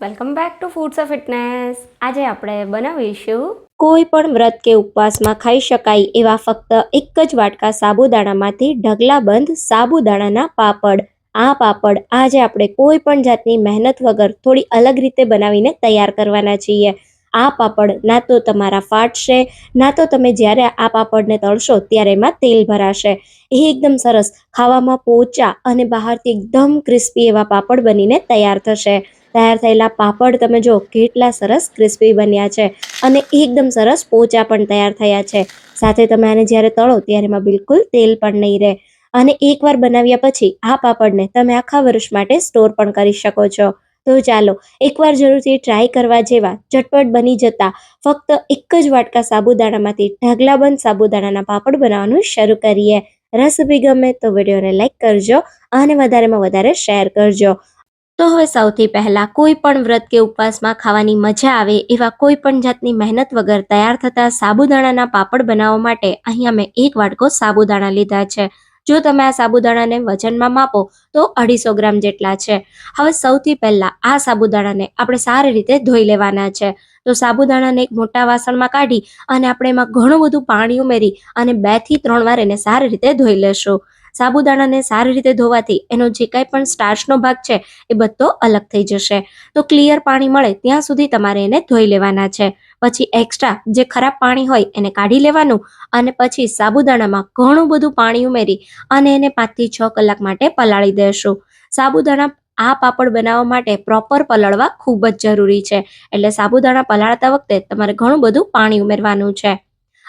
Welcome back to foods of fitness આજે આપણે બનાવીશું કોઈ પણ વ્રત કે ઉપવાસમાં ખાઈ શકાય એવા ફક્ત એક જ વાટકા સાબુદાણામાંથી ઢગલાબંધ સાબુદાણાના પાપડ. આ પાપડ આજે આપણે કોઈ પણ જાતની મહેનત વગર થોડી અલગ રીતે બનાવીને તૈયાર કરવાના છીએ. આ પાપડ ના તો તમારા ફાટશે ના તો તમે જ્યારે આ પાપડને તળશો ત્યારે એમાં તેલ ભરાશે. એ એકદમ સરસ ખાવામાં પોચા અને બહારથી એકદમ ક્રિસ્પી એવા પાપડ બનીને તૈયાર થશે. તૈયાર થયેલા પાપડ તમે જો કેટલા સરસ ક્રિસ્પી બન્યા છે અને એકદમ સરસ પોચા પણ તૈયાર થયા છે. સાથે તમે આને જ્યારે તળો ત્યારે એમાં બિલકુલ તેલ પણ નહીં રહે. અને એકવાર બનાવ્યા પછી આ પાપડને તમે આખા વર્ષ માટે સ્ટોર પણ કરી શકો છો. તો ચાલો, એકવાર જરૂરથી ટ્રાય કરવા જેવા ઝટપટ બની જતા ફક્ત એક જ વાટકા સાબુદાણામાંથી ઢગલાબંધ સાબુદાણાના પાપડ બનાવવાનું શરૂ કરીએ. રેસીપી ગમે તો વિડીયોને લાઇક કરજો અને વધારેમાં વધારે શેર કરજો. તો હવે સૌથી પહેલાં કોઈ પણ વ્રત કે ઉપવાસમાં ખાવાની મજા આવે એવા કોઈ પણ જાતની મહેનત વગર તૈયાર થતા સાબુદાણાના પાપડ બનાવવા માટે અહીંયા મેં એક વાટકો સાબુદાણા લીધા છે. જો તમે આ સાબુદાણાને વજનમાં માપો તો અઢીસો ગ્રામ જેટલા છે. હવે સૌથી પહેલાં આ સાબુદાણાને આપણે સારી રીતે ધોઈ લેવાના છે. તો સાબુદાણાને એક મોટા વાસણમાં કાઢી અને આપણે એમાં ઘણું બધું પાણી ઉમેરી અને બેથી ત્રણ વાર એને સારી રીતે ધોઈ લેશું. સાબુદાણાને સારી રીતે ધોવાથી એનો જે કાંઈ પણ સ્ટાર્ચનો ભાગ છે, એ બધો અલગ થઈ જશે. તો ક્લિયર પાણી મળે ત્યાં સુધી તમારે એને ધોઈ લેવાના છે. પછી એક્સ્ટ્રા જે ખરાબ પાણી હોય એને કાઢી લેવાનું અને પછી સાબુદાણામાં ઘણું બધું પાણી ઉમેરી અને એને પાંચથી છ કલાક માટે પલાળી દેશું. સાબુદાણા આ પાપડ બનાવવા માટે પ્રોપર પલાળવા ખૂબ જ જરૂરી છે. એટલે સાબુદાણા પલાળતા વખતે તમારે ઘણું બધું પાણી ઉમેરવાનું છે.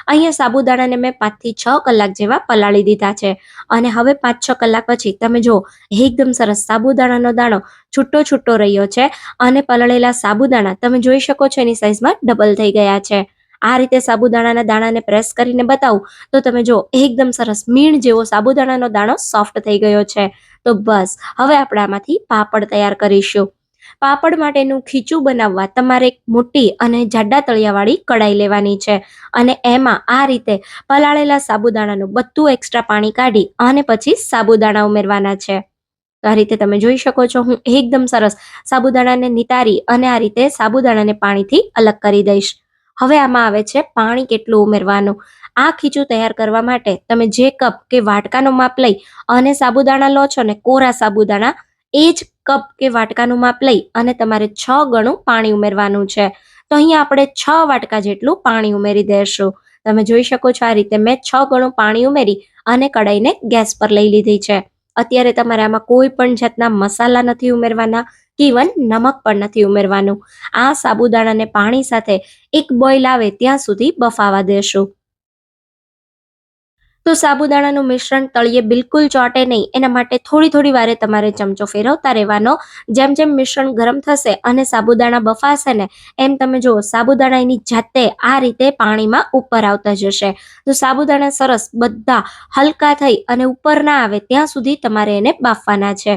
અહીંયા સાબુદાણાને મેં પાંચથી છ કલાક જેવા પલાળી દીધા છે. અને હવે પાંચ છ કલાક પછી તમે જુઓ, એકદમ સરસ સાબુદાણાનો દાણો છૂટો છૂટો રહ્યો છે અને પલળેલા સાબુદાણા તમે જોઈ શકો છો એની સાઇઝમાં ડબલ થઈ ગયા છે. આ રીતે સાબુદાણાના દાણાને પ્રેસ કરીને બતાવું તો તમે જો એકદમ સરસ મીણ જેવો સાબુદાણાનો દાણો સોફ્ટ થઈ ગયો છે. તો બસ, હવે આપણે આમાંથી પાપડ તૈયાર કરીશું. પાપડ માટેનું ખીચું બનાવવા તમારે એક મોટી અને જાડા તળિયાવાળી કડાઈ લેવાની છે. અને એમાં આ રીતે પલાળેલા સાબુદાણાનું બધું એક્સ્ટ્રા પાણી કાઢી અને પછી સાબુદાણા ઉમેરવાના છે. આ રીતે તમે જોઈ શકો છો, હું એકદમ સરસ સાબુદાણાને નિતારી અને આ રીતે સાબુદાણાને પાણીથી અલગ કરી દઈશ. હવે આમાં આવે છે પાણી કેટલું ઉમેરવાનું. આ ખીચું તૈયાર કરવા માટે તમે જે કપ કે વાટકાનો માપ લઈ અને સાબુદાણા લો છો ને કોરા સાબુદાણા, એ જ કપ કે વાટકાનું માપ લઈ અને તમારે છ ગણું પાણી ઉમેરવાનું છે. તો અહીંયા આપણે છ વાટકા જેટલું પાણી ઉમેરી દેશું. તમે જોઈ શકો છો આ રીતે મેં છ ગણું પાણી ઉમેરી અને કડાઈને ગેસ પર લઈ લીધી છે. અત્યારે તમારે આમાં કોઈ પણ જાતના મસાલા નથી ઉમેરવાના કે ઇવન નમક પણ નથી ઉમેરવાનું. આ સાબુદાણાને પાણી સાથે એક બોઇલ આવે ત્યાં સુધી બફાવા દેશું. તો સાબુદાણાનું મિશ્રણ તળિયે બિલકુલ ચોટે નહીં. એના માટે થોડી થોડી વારે તમારે ચમચો ફેરવતા રહેવાનો. જેમ જેમ મિશ્રણ ગરમ થશે અને સાબુદાણા બફાશે ને, એમ તમે જુઓ સાબુદાણા એની જાતે આ રીતે પાણીમાં ઉપર આવતા જશે. તો સાબુદાણા સરસ બધા હલકા થઈ અને ઉપર ના આવે ત્યાં સુધી તમારે એને બાફવાના છે.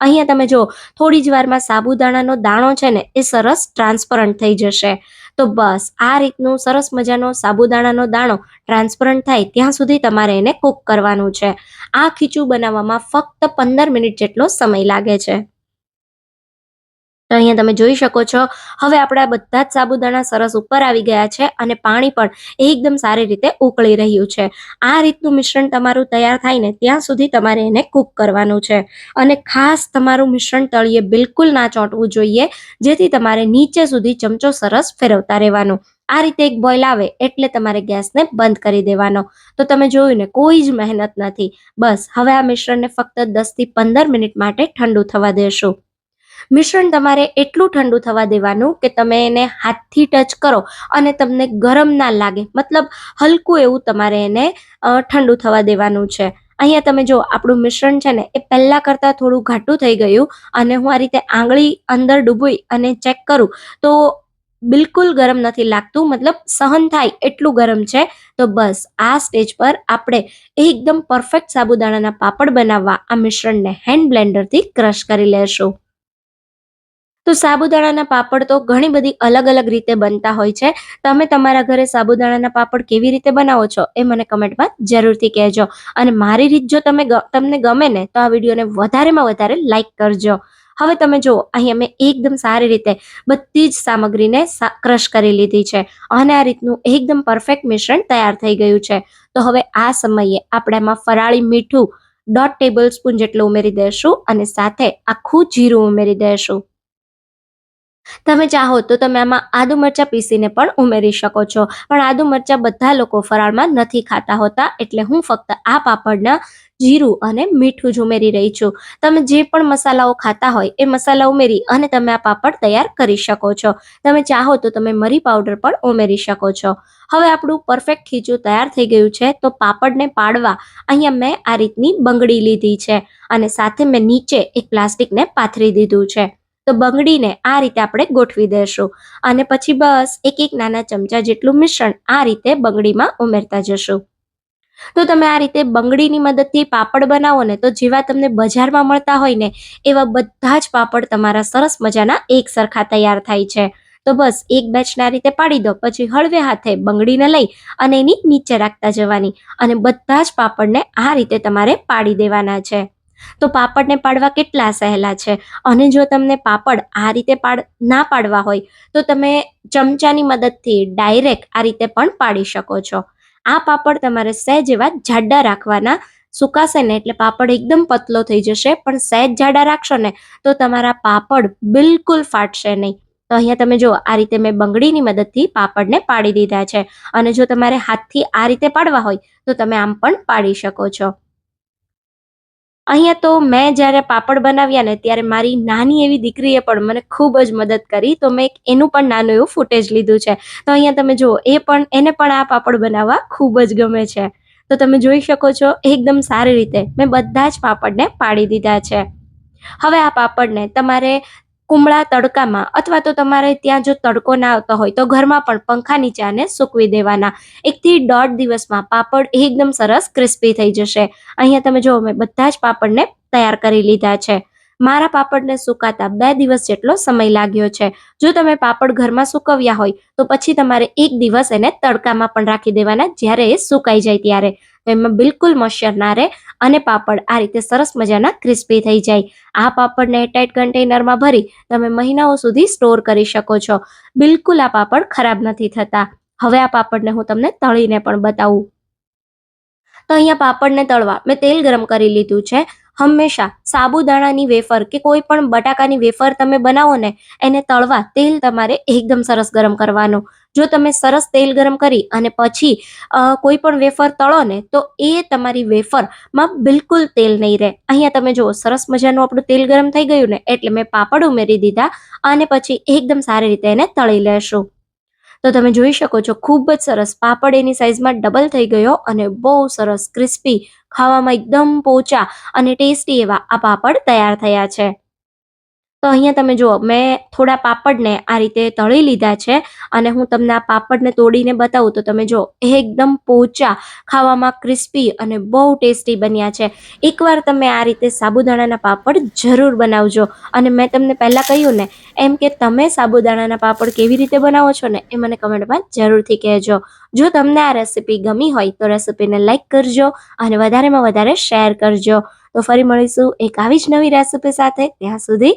અહીંયા તમે જુઓ, થોડી જ વારમાં સાબુદાણાનો દાણો છે ને, એ સરસ ટ્રાન્સપરન્ટ થઈ જશે. તો બસ, આ રીતનું સરસ મજાનો સાબુદાણાનો દાણો ટ્રાન્સપરન્ટ થાય ત્યાં સુધી તમારે એને કૂક કરવાનું છે. આ ખીચું બનાવવામાં ફક્ત પંદર મિનિટ જેટલો સમય લાગે છે. અહીંયા તમે જોઈ શકો છો. હવે આપણા બધા જ સાબુદાણા સરસ ઉપર આવી ગયા છે અને પાણી પણ એકદમ સારી રીતે ઉકળી રહ્યું છે. આ રીતનું મિશ્રણ તમારું તૈયાર થાય ને ત્યાં સુધી તમારે એને કૂક કરવાનું છે. અને ખાસ તમારું મિશ્રણ તળિયે બિલકુલ ના ચોંટવું જોઈએ, જેથી તમારે નીચે સુધી ચમચો સરસ ફેરવતા રહેવાનું. આ રીતે એક બોઇલ આવે એટલે તમારે ગેસને બંધ કરી દેવાનો. તો તમે જોયું ને કોઈ જ મહેનત નથી. બસ હવે આ મિશ્રણને ફક્ત દસથી પંદર મિનિટ માટે ઠંડુ થવા દેશો. મિશ્રણ તમારે એટલું ઠંડુ થવા દેવાનું કે તમે એને હાથથી ટચ કરો અને તમને ગરમ ના લાગે. મતલબ હલકું એવું તમારે એને ઠંડુ થવા દેવાનું છે. અહીંયા તમે જો આપણું મિશ્રણ છે ને, એ પહેલાં કરતાં થોડું ઘાટું થઈ ગયું અને હું આ રીતે આંગળી અંદર ડૂબી અને ચેક કરું તો બિલકુલ ગરમ નથી લાગતું. મતલબ સહન થાય એટલું ગરમ છે. તો બસ, આ સ્ટેજ પર આપણે એકદમ પરફેક્ટ સાબુદાણાના પાપડ બનાવવા આ મિશ્રણને હેન્ડ બ્લેન્ડરથી ક્રશ કરી લેશું. તો સાબુદાણાના પાપડ તો ઘણી બધી અલગ અલગ રીતે બનતા હોય છે. તમે તમારા ઘરે સાબુદાણાના પાપડ કેવી રીતે બનાવો છો એ મને કમેન્ટમાં જરૂરથી કહેજો. અને મારી રીત જો તમે તમને ગમે ને તો આ વિડીયોને વધારેમાં વધારે લાઇક કરજો. હવે તમે જુઓ અહીંયા મેં એકદમ સારી રીતે બધી જ સામગ્રીને ક્રશ કરી લીધી છે. અને આ રીતનું એકદમ પરફેક્ટ મિશ્રણ તૈયાર થઈ ગયું છે. તો હવે આ સમયે આપણે એમાં ફરાળી મીઠું દોઢ ટેબલ સ્પૂન જેટલું ઉમેરી દઈશું અને સાથે આખું જીરું ઉમેરી દઈશું તમે ચાહો તો તમે આમાં આદુ મરચાં પીસીને પણ ઉમેરી શકો છો. પણ આદુ મરચાં બધા લોકો ફરાળમાં નથી ખાતા હોતા, એટલે હું ફક્ત આ પાપડના જીરું અને મીઠું જ ઉમેરી રહી છું. તમે જે પણ મસાલાઓ ખાતા હોય એ મસાલા ઉમેરી અને તમે આ પાપડ તૈયાર કરી શકો છો. તમે ચાહો તો તમે મરી પાવડર પણ ઉમેરી શકો છો. હવે આપણું પરફેક્ટ ખીચું તૈયાર થઈ ગયું છે, તો પાપડને પાડવા અહીંયા મેં આ રીતની બંગડી લીધી છે અને સાથે મેં નીચે એક પ્લાસ્ટિકને પાથરી દીધું છે. તો બંગડીને આ રીતે આપણે ગોઠવી દેશું. અને પછી બસ એક એક નાના ચમચા જેટલું મિશ્રણ આ રીતે બંગડીમાં ઉમેરતા જશું. તો તમે આ રીતે બંગડીની મદદથી પાપડ બનાવો ને તો જેવા તમને બજારમાં મળતા હોય ને એવા બધા જ પાપડ તમારા સરસ મજાના એક સરખા તૈયાર થાય છે. તો બસ એક બેચના રીતે પાડી દો, પછી હળવે હાથે બંગડીને લઈ અને એની નીચે રાખતા જવાની અને બધા જ પાપડને આ રીતે તમારે પાડી દેવાના છે. તો પાપડને પાડવા કેટલા સહેલા છે? અને જો તમને પાપડ આ રીતે પાડ, ના પાડવા હોય, તો તમે ચમચાની મદદથી ડાયરેક્ટ આ રીતે પણ પાડી શકો છો. આ પાપડ તમારે સહેજ એવા જાડા રાખવાના સુકાશે ને એટલે પાપડ એકદમ પતલો થઈ જશે, પણ સહેજ જાડા રાખશો ને, તો તમારા પાપડ બિલકુલ ફાટશે નહીં. તો અહીંયા તમે જો આ રીતે મેં બંગડીની મદદથી પાપડને પાડી દીધા છે. અને જો તમારે હાથથી આ રીતે પાડવા હોય, તો તમે આમ પણ પાડી શકો છો. અહીંયા તો મેં જ્યારે પાપડ બનાવ્યા ને ત્યારે મારી નાની એવી દીકરીએ પણ મને ખૂબ જ મદદ કરી. તો મેં એનું પણ નાનું એવું ફૂટેજ લીધું છે. તો અહીંયા તમે જુઓ, એ પણ, એને પણ આ પાપડ બનાવવા ખૂબ જ ગમે છે. તો તમે જોઈ શકો છો, એકદમ સારી રીતે મેં બધા જ પાપડને પાડી દીધા છે. હવે આ પાપડને તમારે કુમળા તડકામાં અથવા તો તમારે ત્યાં જો તડકો ના આવતો હોય તો ઘરમાં પણ પંખા નીચે આને સૂકવી દેવાના. એકથી દોઢ દિવસમાં પાપડ એકદમ સરસ ક્રિસ્પી થઈ જશે. અહીંયા તમે જુઓ, મેં બધા જ પાપડને તૈયાર કરી લીધા છે. મારા પાપડને સુકાતા બે દિવસ જેટલો સમય લાગ્યો છે. જો તમે પાપડ ઘરમાં સુકવ્યા હોય, તો પછી તમારે એક દિવસ એને તડકામાં પણ રાખી દેવાના જ્યારે એ સુકાઈ જાય ત્યારે. તો એમાં બિલકુલ મોઇશ્ચર ના રહે અને પાપડ આ રીતે સરસ મજાના ક્રિસ્પી થઈ જાય. આ પાપડને ટાઈટ કન્ટેનરમાં ભરી તમે મહિનાઓ સુધી સ્ટોર કરી શકો છો. બિલકુલ આ પાપડ ખરાબ નથી થતા. હવે આ પાપડને હું તમને તળીને પણ બતાવું. તો અહીંયા પાપડને તળવા મેં તેલ ગરમ કરી લીધું છે. હંમેશા સાબુદાણાની વેફર કે કોઈ પણ બટાકાની વેફર તમે બનાવો ને, એને તળવા તેલ તમારે એકદમ સરસ ગરમ કરવાનું. જો તમે સરસ તેલ ગરમ કરી અને પછી કોઈ પણ વેફર તળો ને, તો એ તમારી વેફરમાં બિલકુલ તેલ નહીં રહે. અહીંયા તમે જુઓ, સરસ મજાનું આપણું તેલ ગરમ થઈ ગયું ને, એટલે મેં પાપડ ઉમેરી દીધા અને પછી એકદમ સારી રીતે એને તળી લેશું. તો તમે જોઈ શકો છો, ખૂબ જ સરસ પાપડ એની સાઇઝમાં ડબલ થઈ ગયો અને બહુ સરસ ક્રિસ્પી ખાવામાં એકદમ પોચા અને ટેસ્ટી એવા આ પાપડ તૈયાર થયા છે. તો અહીંયા તમે જુઓ, મેં થોડા પાપડને આ રીતે તળી લીધા છે અને હું તમને આ પાપડને તોડીને બતાવું. તો તમે જો એકદમ પોચા, ખાવામાં ક્રિસ્પી અને બહુ ટેસ્ટી બન્યા છે. એકવાર તમે આ રીતે સાબુદાણાના પાપડ જરૂર બનાવજો. અને મેં તમને પહેલાં કહ્યું ને, એમ કે તમે સાબુદાણાના પાપડ કેવી રીતે બનાવો છો ને, એ મને કમેન્ટમાં જરૂરથી કહેજો. જો તમને આ રેસીપી ગમી હોય, તો રેસીપીને લાઇક કરજો અને વધારેમાં વધારે શેર કરજો. તો ફરી મળીશું એક આવી જ નવી રેસીપી સાથે. ત્યાં સુધી